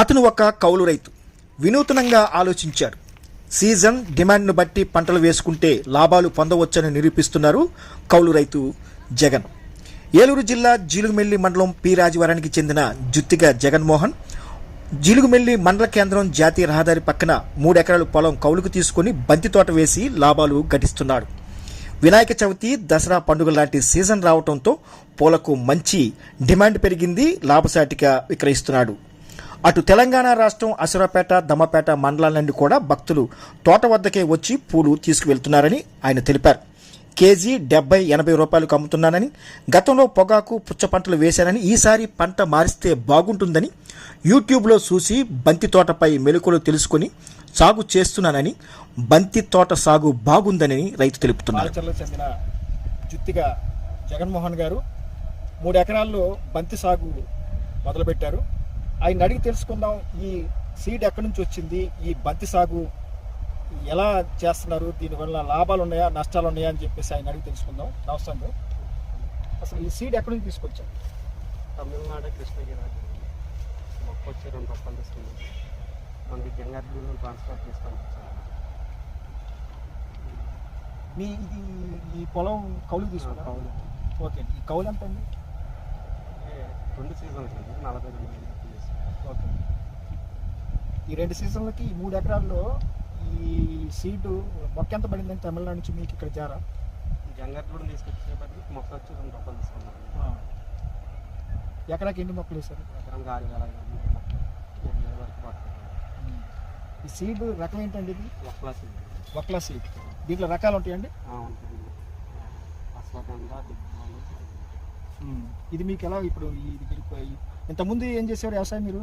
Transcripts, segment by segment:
అతను ఒక కౌలు రైతు. వినూతనంగా ఆలోచించాడు. సీజన్ డిమాండ్ను బట్టి పంటలు వేసుకుంటే లాభాలు పొందవచ్చని నిరూపిస్తున్నారు కౌలు రైతు జగన్. ఏలూరు జిల్లా జీలుగుమెల్లి మండలం పి రాజవరానికి చెందిన జుత్తిగా జగన్మోహన్ జీలుగుమెల్లి మండల కేంద్రం జాతీయ రహదారి పక్కన మూడెకరాల పొలం కౌలుకు తీసుకుని బంతి తోట వేసి లాభాలు గటిస్తున్నాడు వినాయక చవితి దసరా పండుగ లాంటి సీజన్ రావడంతో పూలకు మంచి డిమాండ్ పెరిగింది లాభసాటిగా విక్రయిస్తున్నాడు. అటు తెలంగాణ రాష్ట్రం అసురపేట దమ్మపేట మండలాల నుండి కూడా భక్తులు తోట వద్దకే వచ్చి పూలు తీసుకువెళ్తున్నారని ఆయన తెలిపారు. కేజీ డెబ్బై ఎనభై రూపాయలకు అమ్ముతున్నానని గతంలో పొగాకు పుచ్చ పంటలు వేశానని ఈసారి పంట మారిస్తే బాగుంటుందని యూట్యూబ్లో చూసి బంతి తోటపై మెలకులు తెలుసుకొని సాగు చేస్తున్నానని బంతి తోట సాగు బాగుందని రైతు తెలుపుతున్నారు. చెందిన జుత్తిగా జగన్మోహన్ గారు మూడు ఎకరాల్లో బంతి సాగు మొదలుపెట్టారు. ఆయన అడిగి తెలుసుకుందాం ఈ సీడ్ ఎక్కడి నుంచి వచ్చింది ఈ బంతి సాగు ఎలా చేస్తున్నారు దీనివల్ల లాభాలు ఉన్నాయా నష్టాలు ఉన్నాయా అని చెప్పేసి ఆయన అడిగి తెలుసుకుందాం. నమస్తే అసలు ఈ సీడ్ ఎక్కడి నుంచి తీసుకొచ్చారు? తమిళనాడు కృష్ణగిరి మొక్క వచ్చి రెండు రూపాయలు తీసుకున్నాం. మనకి జంగారెడ్డి ట్రాన్స్ఫర్ తీసుకొని మీ ఇది ఈ పొలం కౌలు తీసుకున్నారు? కౌలు. ఓకే ఈ కౌలు ఎంత అండి రెండు సీజన్స్ అండి నలభై రెండు ఈ రెండు సీజన్లకి ఈ మూడు ఎకరాల్లో ఈ సీడ్ మొక్క ఎంత పడిందని తమిళనాడు నుంచి మీకు ఇక్కడ జారా? జంగారెడ్డి తీసుకొచ్చేపటికి మొక్క వచ్చి రెండు రూపాయలు తీసుకున్నాం ఎకరాకి ఎన్ని మొక్కలు వేశారు? ఎకరం ఆరు వేల ఈ సీడ్ రకం ఏంటండి ఇది? ఒక్కలా సీజన్ వక్లా సీడ్. దీంట్లో రకాలు ఉంటాయండి? దిగ్మాలు ఇది మీకు ఎలా ఇప్పుడు ఇది మీకు ఈ- ఇంతకుముందు ఏం చేసేవారు వ్యవసాయం మీరు?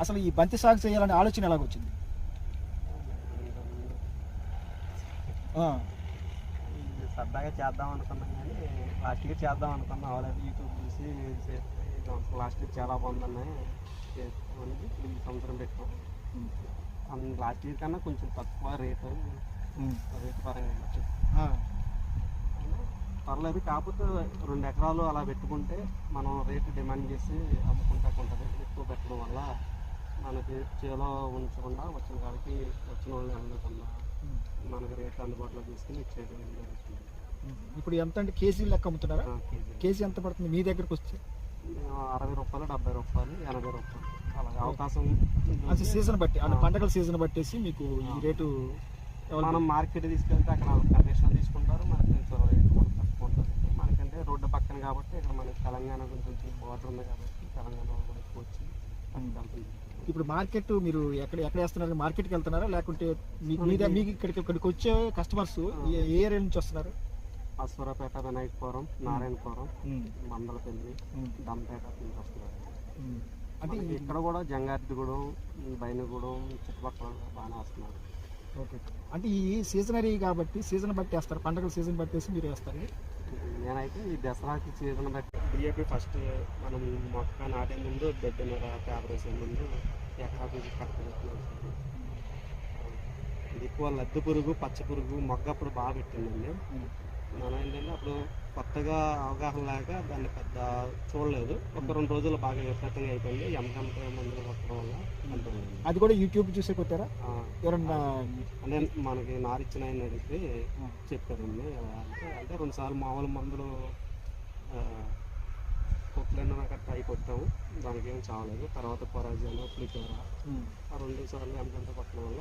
అసలు ఈ బంతి సాగు చేయాలనే ఆలోచన ఎలాగొచ్చింది? సరదాగా చేద్దాం అనుకున్నాం కానీ లాస్ట్ ఇయర్ చేద్దాం అనుకున్నాం. అవలేదు యూట్యూబ్ చూసి లాస్ట్ ఇయర్ చాలా బాగుందన్నాయి. చేస్తామని ఈ సంవత్సరం పెట్టాం. ఉమ్, లాస్ట్ ఇయర్ కన్నా కొంచెం తక్కువ రేటు. పర్లేదు కాకపోతే రెండు ఎకరాలు అలా పెట్టుకుంటే మనం రేటు డిమాండ్ చేసి అమ్ముకుంటా ఉంటుంది ఎక్కువ పెట్టడం వల్ల మనకి చేలో ఉంచకుండా వచ్చిన కాడికి వచ్చిన వాళ్ళు వెళ్ళకుండా ఉమ్, మనకి రేట్ అందుబాటులో తీసుకుని ఇచ్చేయడం జరుగుతుంది. ఇప్పుడు ఎంత అంటే కేజీ లెక్క అమ్ముతున్నారా? కేజీ ఎంత పడుతుంది? మీ దగ్గరకు వస్తే. అరవై రూపాయలు డెబ్బై రూపాయలు ఎనభై రూపాయలు. అలాగే అవకాశం సీజన్ బట్టి అంటే పండగల సీజన్ బట్టేసి మీకు ఈ రేటు మనం మార్కెట్ తీసుకెళ్తే అక్కడ కమిషన్ తీసుకుంటారు మనకి రేట్ కూడా తక్కువ ఉంటుంది మనకంటే రోడ్డు పక్కన కాబట్టి ఇక్కడ మనకి తెలంగాణ కొంచెం బార్డర్ ఉంది కాబట్టి తెలంగాణ కూడా ఎక్కువ వచ్చి ఇప్పుడు మార్కెట్ మీరు ఎక్కడ ఎక్కడ వేస్తున్నారు మార్కెట్కి వెళ్తున్నారా? లేకుంటే మీద మీకు ఇక్కడికి ఇక్కడికి వచ్చే కస్టమర్స్ ఏ ఏరియా నుంచి వస్తున్నారు? అశ్వరపేట వినాయకపురం నారాయణపురం మందలపల్లి దంపేట నుంచి వస్తున్నారు. అంటే ఇక్కడ కూడా జంగారెడ్డిగూడెం బైనగూడెం చుట్టుపక్కల బాగానే వస్తున్నారు. ఓకే. అంటే ఈ సీజనరీ కాబట్టి సీజన్ బట్టి వేస్తారు. పండగల సీజన్ బట్టేసి మీరు వేస్తారు. నేనైతే ఈ దసరాకి సీజన్ బట్టి. డిఏపి ఫస్ట్ మనం మొక్క నాటే ముందు బెడ్ మీద పేపర్ వేసే ముందు ఎకరాకి కరెక్ట్ ఇది ఎక్కువ లద్దు పురుగు పచ్చ పురుగు మొగ్గ అప్పుడు బాగా పెట్టిందండి మనం ఏంటంటే అప్పుడు కొత్తగా అవగాహన లేక దాన్ని పెద్ద చూడలేదు. ఒక రెండు రోజులు బాగా విపరీతంగా అయిపోయింది. ఎంతెంత మందులు కొట్టడం వల్ల అంటున్నాను అది కూడా యూట్యూబ్ చూసే కొట్టారా? ఎవరన్నా అంటే మనకి నారిచ్చిన ఆయన అడిగితే చెప్పారండి. అంటే అంటే రెండు సార్లు మామూలు మందులు కుక్కలెన్న గట్రా అవి కొట్టాము. దానికి ఏం చావలేదు. తర్వాత పొరాజాలు ఫ్లికోరా ఆ రెండు సార్లు ఎంతెంత కొట్టడం వల్ల